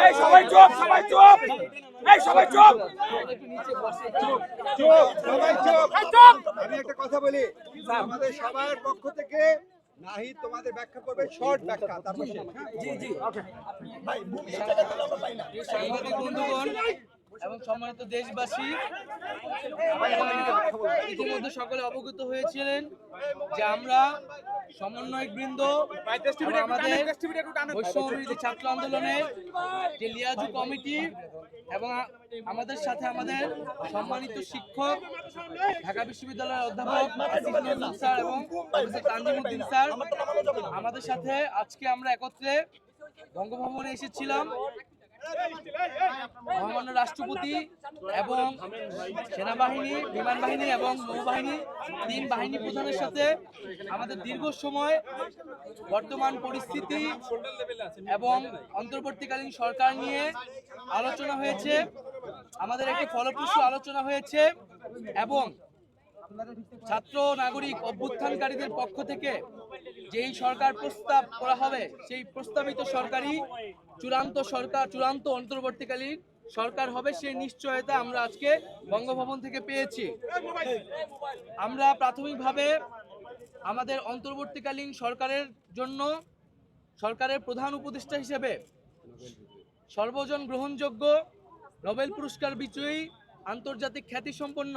এই সবাই চুপ সবাই চুপ। এই সবাই চুপ। চুপ, সবাই চুপ। চুপ। আমি একটা কথা বলি। আমাদের সবার পক্ষ থেকে নাহিদ তোমাদের ব্যাখ্যা করবে শর্ট ব্যাখ্যা তারপর শেষ, হ্যাঁ? সাংবাদিক বন্ধুগণ এবং সম্মানিত দেশবাসী ইতিমধ্যে সকলে অবগত হয়েছিলেন যে আমরা সমন্বয়ক বৃন্দ আমাদের ছাত্র আন্দোলনের যে লিয়াজু কমিটি এবং আমাদের সাথে আমাদের সম্মানিত শিক্ষক ঢাকা বিশ্ববিদ্যালয়ের অধ্যাপক স্যার এবং তানজিমুদ্দিন স্যার। আমাদের সাথে আজকে আমরা একত্রে বঙ্গভবনে এসেছিলাম। মহামান্য রাষ্ট্রপতি এবং সেনাবাহিনী বিমান বাহিনী এবং নৌবাহিনী, তিন বাহিনী প্রধানের সাথে আমাদের দীর্ঘ সময় বর্তমান পরিস্থিতি এবং অন্তর্বর্তীকালীন সরকার নিয়ে আলোচনা হয়েছে। আমাদের একটি ফলপ্রসূ আলোচনা হয়েছে এবং ছাত্র নাগরিক অভ্যুত্থানকারীদের পক্ষ থেকে যেই সরকার প্রস্তাব করা হবে, সেই প্রস্তাবিত সরকারি চূড়ান্ত সরকার, চূড়ান্ত অন্তর্বর্তীকালীন সরকার হবে সেই নিশ্চয়তা আমরা আজকে বঙ্গভবন থেকে পেয়েছি। আমরা প্রাথমিকভাবে আমাদের অন্তর্বর্তীকালীন সরকারের জন্য সরকারের প্রধান উপদেষ্টা হিসেবে সর্বজন গ্রহণযোগ্য নোবেল পুরস্কার বিজয়ী আন্তর্জাতিক খ্যাতিসম্পন্ন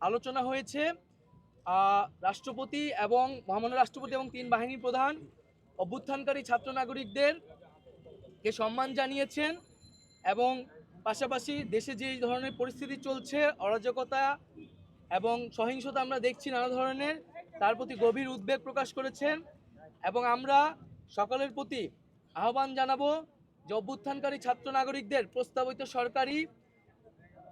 আলোচনা হয়েছে রাষ্ট্রপতি এবং মহামান্য রাষ্ট্রপতি এবং তিন বাহিনী প্রধান, অভ্যুত্থানকারী ছাত্র নাগরিকদের কে সম্মান জানিয়েছেন এবং পাশাপাশি দেশে যে ধরনের পরিস্থিতি চলছে, অরাজকতা এবং সহিংসতা আমরা দেখছি নানা ধরনের, তার প্রতি গভীর উদ্বেগ প্রকাশ করেছেন এবং আমরা সকলের প্রতি আহ্বান জানাব যে অভ্যুত্থানকারী ছাত্র নাগরিকদের প্রস্তাবিত সরকারি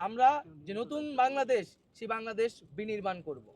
আমরা যে নতুন বাংলাদেশ সেই বাংলাদেশ বিনির্মাণ করব।